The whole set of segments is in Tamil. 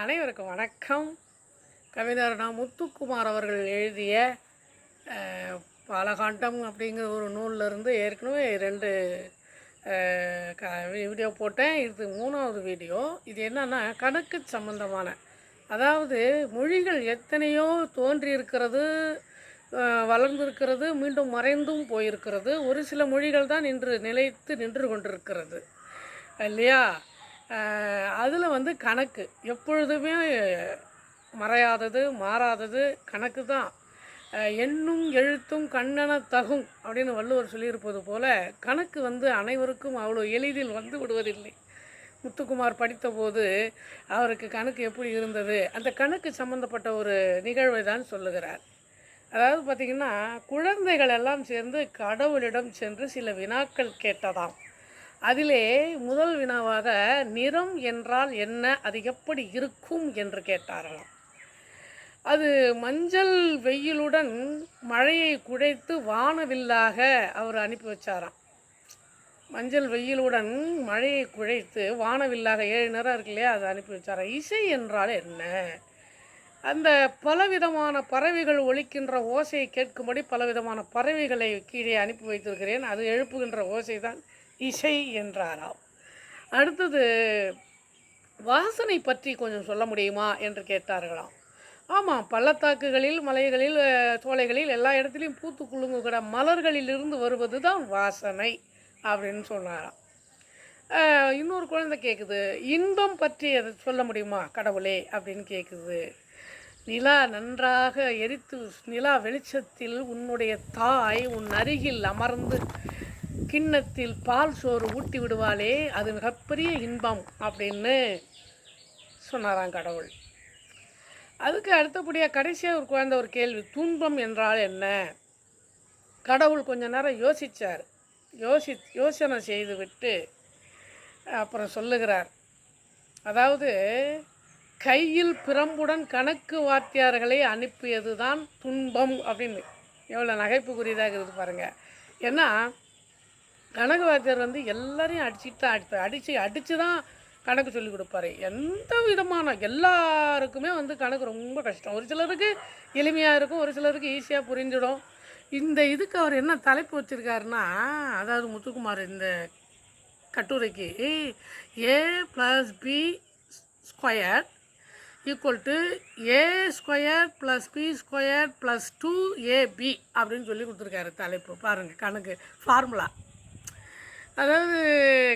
அனைவருக்கும் வணக்கம். கவிஞர் நான் முத்துக்குமார் அவர்கள் எழுதிய பாலகாண்டம் அப்படிங்கிற ஒரு நூலிருந்து இருந்து ஏற்கனவே ரெண்டு க வீடியோ போட்டேன். இது மூணாவது வீடியோ. இது என்னென்னா கணக்கு சம்பந்தமான. அதாவது மொழிகள் எத்தனையோ தோன்றியிருக்கிறது வளர்ந்திருக்கிறது மீண்டும் மறைந்தும் போயிருக்கிறது. ஒரு சில மொழிகள் தான் இன்று நிலைத்து நின்று கொண்டிருக்கிறது. இல்லையா? அதில் வந்து கணக்கு. எப்பொழுதுமே மறையாதது மாறாதது கணக்கு தான். எண்ணும் எழுத்தும் கண்ணன தகும் அப்படின்னு வள்ளுவர் சொல்லியிருப்பது போல கணக்கு வந்து அனைவருக்கும் அவ்வளோ எளிதில் வந்து விடுவதில்லை. முத்துக்குமார் படித்தபோது அவருக்கு கணக்கு எப்படி இருந்தது? அந்த கணக்கு சம்பந்தப்பட்ட ஒரு நிகழ்வை தான் சொல்லுகிறார். அதாவது பார்த்திங்கன்னா குழந்தைகள் எல்லாம் சேர்ந்து கடவுளிடம் சென்று சில வினாக்கள் கேட்டதாம். அதிலே முதல் வினாவாக நிறம் என்றால் என்ன? அது எப்படி இருக்கும்? என்று கேட்டார்களாம். அது மஞ்சள் வெயிலுடன் மழையை குழைத்து வானவில்லாக அவர் அனுப்பி வச்சாராம். மஞ்சள் வெயிலுடன் மழையை குழைத்து வானவில்லாக ஏழு நிறம் இருக்கு இல்லையா? அதை அனுப்பி வச்சாராம். இசை என்றால் என்ன? அந்த பலவிதமான பறவைகள் ஒழிக்கின்ற ஓசையை கேட்கும்படி பலவிதமான பறவைகளை கீழே அனுப்பி வைத்திருக்கிறேன். அது எழுப்புகின்ற ஓசை தான் இசை என்றாராம். அடுத்தது வாசனை பற்றி கொஞ்சம் சொல்ல முடியுமா என்று கேட்டார்களாம். ஆமாம் பள்ளத்தாக்குகளில் மலைகளில் சோலைகளில் எல்லா இடத்துலையும் பூத்து குலுங்குகிற மலர்களிலிருந்து வருவது தான் வாசனை அப்படின்னு சொன்னாராம். இன்னொரு குழந்தை கேட்குது இன்பம் பற்றி அதை சொல்ல முடியுமா கடவுளே அப்படின்னு கேட்குது நிலா நன்றாக எரித்து நிலா வெளிச்சத்தில் உன்னுடைய தாய் உன் அருகில் அமர்ந்து கிண்ணத்தில் பால் சோறு ஊட்டி விடுவாளே அது மிகப்பெரிய இன்பம் அப்படின்னு சொன்னாராம் கடவுள். அதுக்கு அடுத்தபடியாக கடைசியாக ஒரு குழந்தை ஒரு கேள்வி துன்பம் என்றால் என்ன? கடவுள் கொஞ்ச நேரம் யோசித்தார் யோசி யோசனை செய்து விட்டு அப்புறம் சொல்லுகிறார். அதாவது கையில் பிரம்புடன் கணக்கு வாத்தியார்களை அனுப்பியது தான் துன்பம் அப்படின்னு. எவ்வளோ நகைப்புக்குரியதாக இருக்குது பாருங்கள் ஏன்னா கணக்கு வாத்தியார் வந்து எல்லாரையும் அடிச்சுட்டு தான் அடித்து அடித்து தான் கணக்கு சொல்லி கொடுப்பாரு. எந்த விதமான எல்லாருக்குமே வந்து கணக்கு ரொம்ப கஷ்டம். ஒரு சிலருக்கு எளிமையாக இருக்கும் ஒரு சிலருக்கு ஈஸியாக புரிஞ்சிடும். இந்த இதுக்கு அவர் என்ன தலைப்பு வச்சுருக்காருன்னா அதாவது முத்துக்குமார் இந்த கட்டுரைக்கு A plus B square equal to A square plus B square plus two AB அப்படின்னு சொல்லி கொடுத்துருக்காரு தலைப்பு. பாருங்கள் கணக்கு ஃபார்முலா அதாவது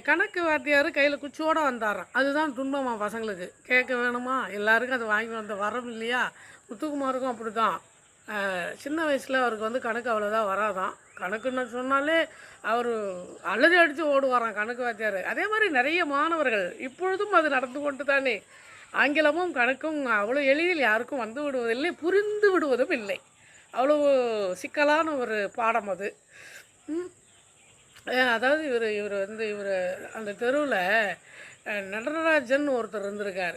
கணக்கு வாத்தியார் கையில் குச்சியோடு வந்தாராம். அதுதான் துன்பமா பசங்களுக்கு. கேட்க வேணுமா? எல்லாருக்கும் அதை வாங்கி வந்த வரம் இல்லையா? முத்துக்குமாருக்கும் அப்படி தான் சின்ன வயசில் அவருக்கு வந்து கணக்கு அவ்வளோதான் வராதான் கணக்குன்னு சொன்னாலே அவர் அழுது அடித்து ஓடுவாராம் கணக்கு வாத்தியார். அதே மாதிரி நிறைய மாணவர்கள் இப்பொழுதும் அது நடந்து கொண்டு தானே ஆங்கிலமும் கணக்கும் அவ்வளோ எளிதில் யாருக்கும் வந்து விடுவதில்லை புரிந்து விடுவதும் இல்லை. அவ்வளோ சிக்கலான ஒரு பாடம் அது. ம். அதாவது இவர் இவர் வந்து இவர் அந்த தெருவில் நடராஜன் ஒருத்தர் இருந்திருக்கார்.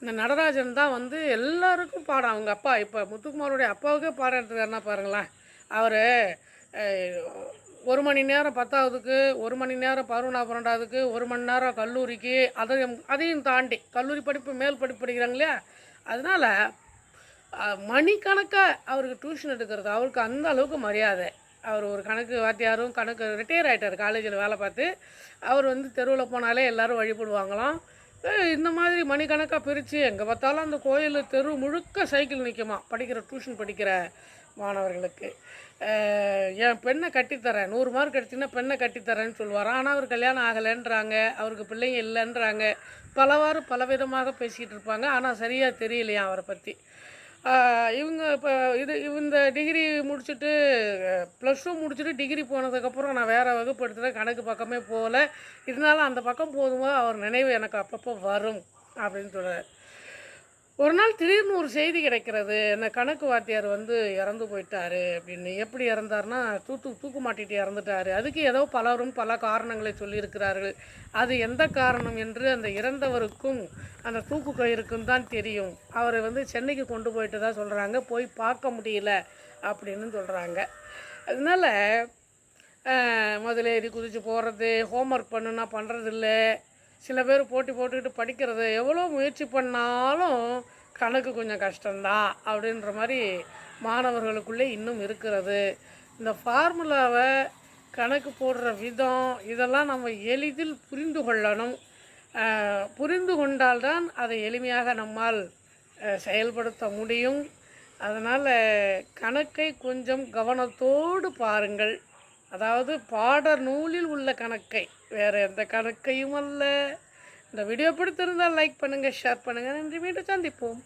இந்த நடராஜன் தான் வந்து எல்லாருக்கும் பாடம். அவங்க அப்பா இப்போ முத்துக்குமாரோடைய அப்பாவுக்கே பாடம் எடுத்துக்காருன்னா பாருங்களேன். அவர் ஒரு மணி நேரம் பத்தாவதுக்கு ஒரு மணி நேரம் பதினொன்றா பன்னெண்டாவதுக்கு ஒரு மணி நேரம் கல்லூரிக்கு அதையும் அதையும் தாண்டி கல்லூரி படிப்பு மேல் படிப்பு படிக்கிறாங்க இல்லையா? அதனால் மணிக்கணக்காக அவருக்கு டியூஷன் எடுக்கிறது. அவருக்கு அந்த அளவுக்கு மரியாதை. அவர் ஒரு கணக்கு வாத்தியாரும் கணக்கு ரிட்டையர் ஆகிட்டார் காலேஜில் வேலை பார்த்து. அவர் வந்து தெருவில் போனாலே எல்லோரும் வழிபடுவாங்களாம். இந்த மாதிரி மணிக்கணக்காக பிரித்து எங்கே பார்த்தாலும் அந்த கோயில் தெரு முழுக்க சைக்கிள் நிற்குமா படிக்கிற டியூஷன் படிக்கிற மாணவர்களுக்கு. என் பெண்ணை கட்டித்தரேன். நூறு மார்க் கிடச்சின்னா பெண்ணை கட்டித்தரேன்னு சொல்லுவார். ஆனால் அவர் கல்யாணம் ஆகலைன்றாங்க. அவருக்கு பிள்ளைங்க இல்லைன்றாங்க. பலவாறு பலவிதமாக பேசிக்கிட்டு இருப்பாங்க. ஆனால் சரியாக தெரியலையா அவரை பற்றி இவங்க இப்போ இது இந்த டிகிரி முடிச்சுட்டு ப்ளஸ் டூ முடிச்சுட்டு டிகிரி போனதுக்கப்புறம் நான் வேறு வகுப்பு எடுத்துட்டேன் கணக்கு பக்கமே போகல. இருந்தாலும் அந்த பக்கம் போதும்போது அவர் நினைவு எனக்கு அப்பப்போ வரும் அப்படின்னு சொல்கிறார் ஒரு நாள் திடீர்னு ஒரு செய்தி கிடைக்கிறது. என்ன கணக்கு வாத்தியார் வந்து இறந்து போயிட்டாரு அப்படின்னு. எப்படி இறந்தாருன்னா தூத்து தூக்கு மாட்டிட்டு இறந்துட்டாரு. அதுக்கு ஏதோ பலரும் பல காரணங்களை சொல்லியிருக்கிறார்கள். அது எந்த காரணம் என்று அந்த இறந்தவருக்கும் அந்த தூக்கு கயிறுக்கும் தான் தெரியும். அவரை வந்து சென்னைக்கு கொண்டு போயிட்டு தான் சொல்கிறாங்க போய் பார்க்க முடியல அப்படின்னு சொல்கிறாங்க அதனால் முதலேறி ஏறி குதிச்சு போகிறது ஹோம்ஒர்க் பண்ணுன்னா பண்ணுறதில்ல சில பேர் போட்டி போட்டுக்கிட்டு படிக்கிறது எவ்வளோ முயற்சி பண்ணாலும் கணக்கு கொஞ்சம் கஷ்டம்தான் அப்படின்ற மாதிரி மாணவர்களுக்குள்ளே இன்னும் இருக்கிறது. இந்த ஃபார்முலாவை கணக்கு போடுற விதம் இதெல்லாம் நம்ம எளிதில் புரிந்து கொள்ளணும். புரிந்து கொண்டால்தான் அதை எளிமையாக நம்மால் செயல்படுத்த முடியும். அதனால் கணக்கை கொஞ்சம் கவனத்தோடு பாருங்கள். அதாவது பாடர் நூலில் உள்ள கணக்கை. வேறு எந்த கணக்கையும் அல்ல. இந்த வீடியோ பிடித்திருந்தால் லைக் பண்ணுங்கள் ஷேர் பண்ணுங்கள் நன்றி. மீண்டும் சந்திப்போம்.